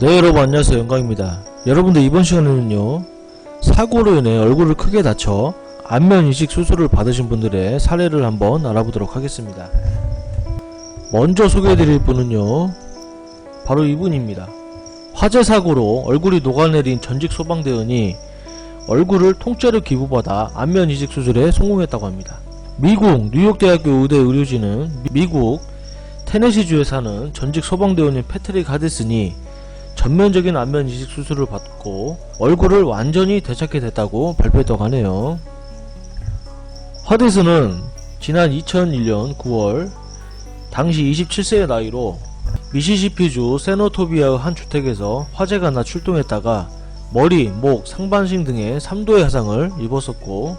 네 여러분 안녕하세요. 영광입니다. 여러분들 이번 시간에는요 사고로 인해 얼굴을 크게 다쳐 안면 이식 수술을 받으신 분들의 사례를 한번 알아보도록 하겠습니다. 먼저 소개해드릴 분은요 바로 이분입니다. 화재 사고로 얼굴이 녹아내린 전직 소방대원이 얼굴을 통째로 기부받아 안면 이식 수술에 성공했다고 합니다. 미국 뉴욕대학교 의대 의료진은 미국 테네시주에 사는 전직 소방대원인 패트릭 하데슨이 전면적인 안면 이식 수술을 받고 얼굴을 완전히 되찾게 됐다고 발표했다고 하네요. 하데스는 지난 2001년 9월 당시 27세의 나이로 미시시피주 세노토비아의 한 주택에서 화재가 나 출동했다가 머리, 목, 상반신 등의 3도의 화상을 입었었고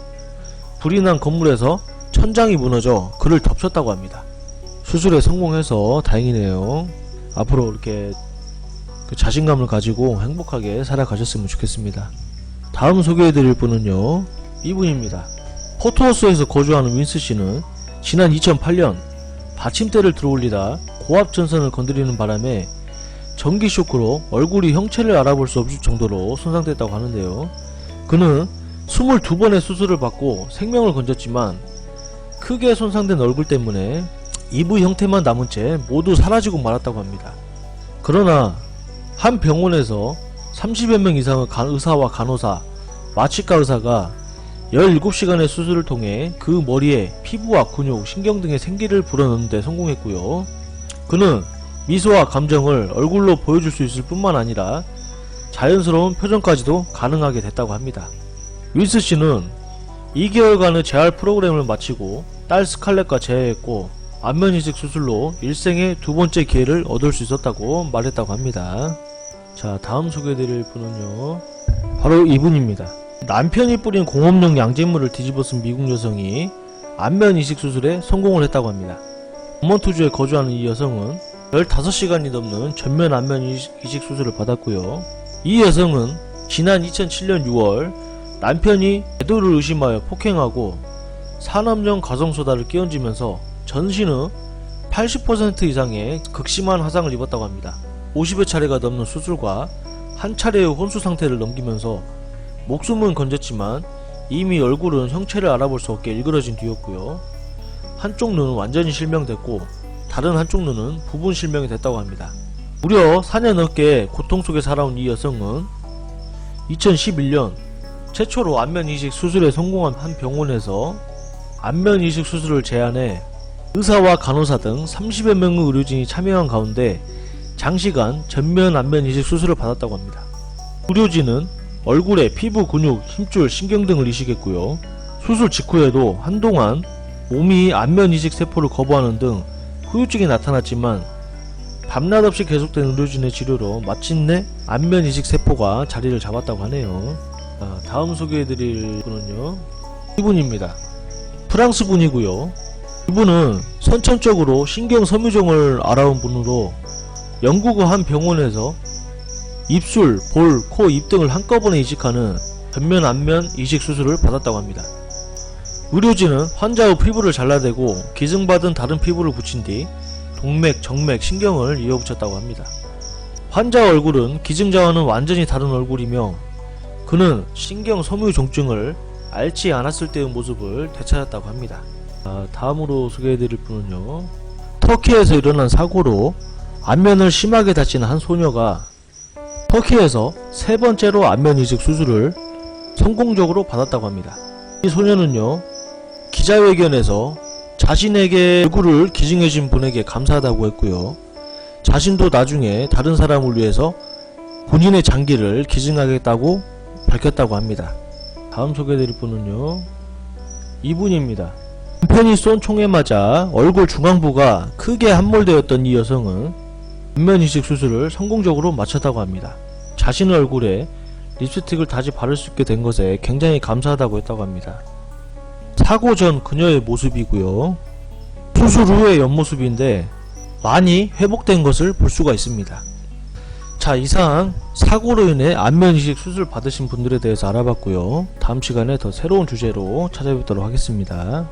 불이 난 건물에서 천장이 무너져 그를 덮쳤다고 합니다. 수술에 성공해서 다행이네요. 앞으로 이렇게 그 자신감을 가지고 행복하게 살아가셨으면 좋겠습니다. 다음 소개해드릴 분은요, 이분입니다. 포토호스에서 거주하는 윈스 씨는 지난 2008년 받침대를 들어올리다 고압 전선을 건드리는 바람에 전기 쇼크로 얼굴이 형체를 알아볼 수 없을 정도로 손상됐다고 하는데요. 그는 22번의 수술을 받고 생명을 건졌지만 크게 손상된 얼굴 때문에 이부 형태만 남은 채 모두 사라지고 말았다고 합니다. 그러나 한 병원에서 30여 명 이상의 간- 의사와 간호사, 마취과 의사가 17시간의 수술을 통해 그 머리에 피부와 근육, 신경 등의 생기를 불어넣는 데 성공했고요. 그는 미소와 감정을 얼굴로 보여줄 수 있을 뿐만 아니라 자연스러운 표정까지도 가능하게 됐다고 합니다. 윌스 씨는 2개월간의 재활 프로그램을 마치고 딸 스칼렛과 재회했고 안면 이식 수술로 일생의 두 번째 기회를 얻을 수 있었다고 말했다고 합니다. 자, 다음 소개해드릴 분은요. 바로 이분입니다. 남편이 뿌린 공업용 양잿물을 뒤집어 쓴 미국 여성이 안면 이식 수술에 성공을 했다고 합니다. 버먼트주에 거주하는 이 여성은 15시간이 넘는 전면 안면 이식 수술을 받았고요. 이 여성은 지난 2007년 6월 남편이 애도를 의심하여 폭행하고 산업용 가성소다를 끼얹으면서 전신의 80% 이상의 극심한 화상을 입었다고 합니다. 50여 차례가 넘는 수술과 한 차례의 혼수 상태를 넘기면서 목숨은 건졌지만 이미 얼굴은 형체를 알아볼 수 없게 일그러진 뒤였고요. 한쪽 눈은 완전히 실명됐고 다른 한쪽 눈은 부분 실명이 됐다고 합니다. 무려 4년 넘게 고통 속에 살아온 이 여성은 2011년 최초로 안면 이식 수술에 성공한 한 병원에서 안면 이식 수술을 제안해 의사와 간호사 등 30여 명의 의료진이 참여한 가운데 장시간 전면 안면 이식 수술을 받았다고 합니다. 의료진은 얼굴에 피부, 근육, 힘줄, 신경 등을 이식했고요. 수술 직후에도 한동안 몸이 안면 이식 세포를 거부하는 등 후유증이 나타났지만 밤낮 없이 계속된 의료진의 치료로 마침내 안면 이식 세포가 자리를 잡았다고 하네요. 자, 다음 소개해드릴 분은요. 이분입니다. 프랑스 분이고요. 이분은 선천 적으로 신경 섬유종을 알아온 분으로 영국의 한 병원에서 입술, 볼, 코, 입 등을 한꺼번에 이식하는 전면 안면 이식 수술을 받았다고 합니다. 의료진은 환자의 피부를 잘라내고 기증받은 다른 피부를 붙인 뒤 동맥, 정맥, 신경을 이어붙였다고 합니다. 환자 얼굴은 기증자와는 완전히 다른 얼굴이며 그는 신경 섬유 종증을 앓지 않았을 때의 모습을 되찾았다고 합니다. 아, 다음으로 소개해드릴 분은요. 터키에서 일어난 사고로 안면을 심하게 다친 한 소녀가 터키에서 세 번째로 안면 이식 수술을 성공적으로 받았다고 합니다. 이 소녀는요, 기자회견에서 자신에게 얼굴을 기증해준 분에게 감사하다고 했고요. 자신도 나중에 다른 사람을 위해서 본인의 장기를 기증하겠다고 밝혔다고 합니다. 다음 소개해드릴 분은요, 이분입니다. 남편이 쏜 총에 맞아 얼굴 중앙부가 크게 함몰되었던 이 여성은 안면 이식 수술을 성공적으로 마쳤다고 합니다. 자신의 얼굴에 립스틱을 다시 바를 수 있게 된 것에 굉장히 감사하다고 했다고 합니다. 사고 전 그녀의 모습이고요. 수술 후의 옆모습인데 많이 회복된 것을 볼 수가 있습니다. 자 이상 사고로 인해 안면 이식 수술 받으신 분들에 대해서 알아봤고요. 다음 시간에 더 새로운 주제로 찾아뵙도록 하겠습니다.